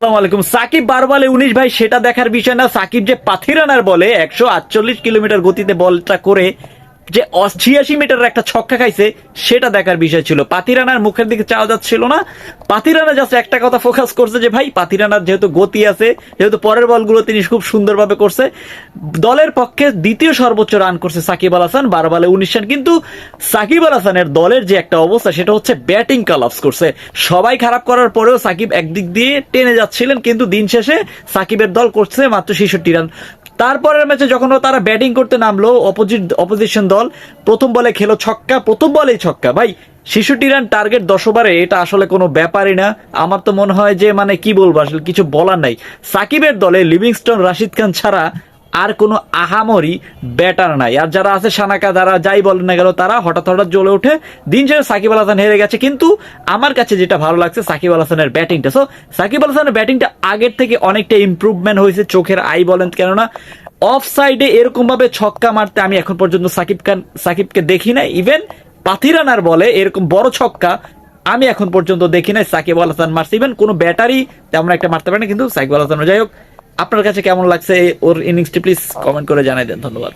আলাইকুম। সাকিব বার বলে উনিশ ভাই, সেটা দেখার বিষয় না। সাকিব যে পাথিরানার বলে, একশো আটচল্লিশ কিলোমিটার গতিতে বলটা করে যে ছিয়াশি মিটারের একটা ছক্কা খাইছে, সেটা দেখার বিষয় ছিল। পাতিরানার মুখের দিকে চাওয়া যাচ্ছিল না। পাতিরানা জাস্ট একটা কথা ফোকাস করছে যে, ভাই, পাতিরানার যেহেতু গতি আছে, যেহেতু পরের বলগুলো তিনি খুব সুন্দরভাবে করছে, দলের পক্ষে দ্বিতীয় সর্বোচ্চ রান করছে সাকিব আল হাসান, বারো বলে উনিশ রান। কিন্তু সাকিব আল হাসানের দলের যে একটা অবস্থা, সেটা হচ্ছে ব্যাটিং কালাপস করছে। সবাই খারাপ করার পরেও সাকিব একদিক দিয়ে টেনে যাচ্ছিলেন, কিন্তু দিন শেষে সাকিবের দল করছে মাত্র ছেষট্টি রান। তারপরের ম্যাচে যখন তারা ব্যাটিং করতে নামলো অপোজিট অপোজিশন দল প্রথম বলে খেলো ছক্কা, প্রথম বলেই ছক্কা। ভাই শিশুটি রান টার্গেট দশ এটা আসলে কোনো ব্যাপারই না। আমার তো মনে হয় যে মানে কি বলব, আসলে কিছু বলার নাই। সাকিবের দলে লিভিংস্টন, রাশিদ খান ছাড়া আর কোনো আহামরি ব্যাটার নাই। আর যারা আছে সানাকা, যারা যাই বলেন না গেল তারা হঠাৎ হঠাৎ জ্বলে ওঠে। দিন শেষে সাকিব আল হাসান হেরে গেছে। কিন্তু আমার কাছে যেটা ভালো লাগছে, সাকিব আল হাসানের ব্যাটিংটা। সো সাকিব আল হাসানের ব্যাটিংটা আগের থেকে অনেকটা ইমপ্রুভমেন্ট হয়েছে চোখের আই বলেন, কেননা অফ সাইডে এরকম ভাবে ছক্কা মারতে আমি এখন পর্যন্ত সাকিব খান, সাকিবকে দেখি না ইভেন পাথিরানার বলে এরকম বড় ছক্কা আমি এখন পর্যন্ত দেখি নাই, সাকিব আল হাসান মারছে। ইভেন কোনো ব্যাটারি তেমন একটা মারতে পারে না, কিন্তু সাকিব আল হাসান যাই হোক আপনার কাছে কেমন লাগছে? ওর ইনিংসটি প্লিজ কমেন্ট করে জানাই দেন ধন্যবাদ।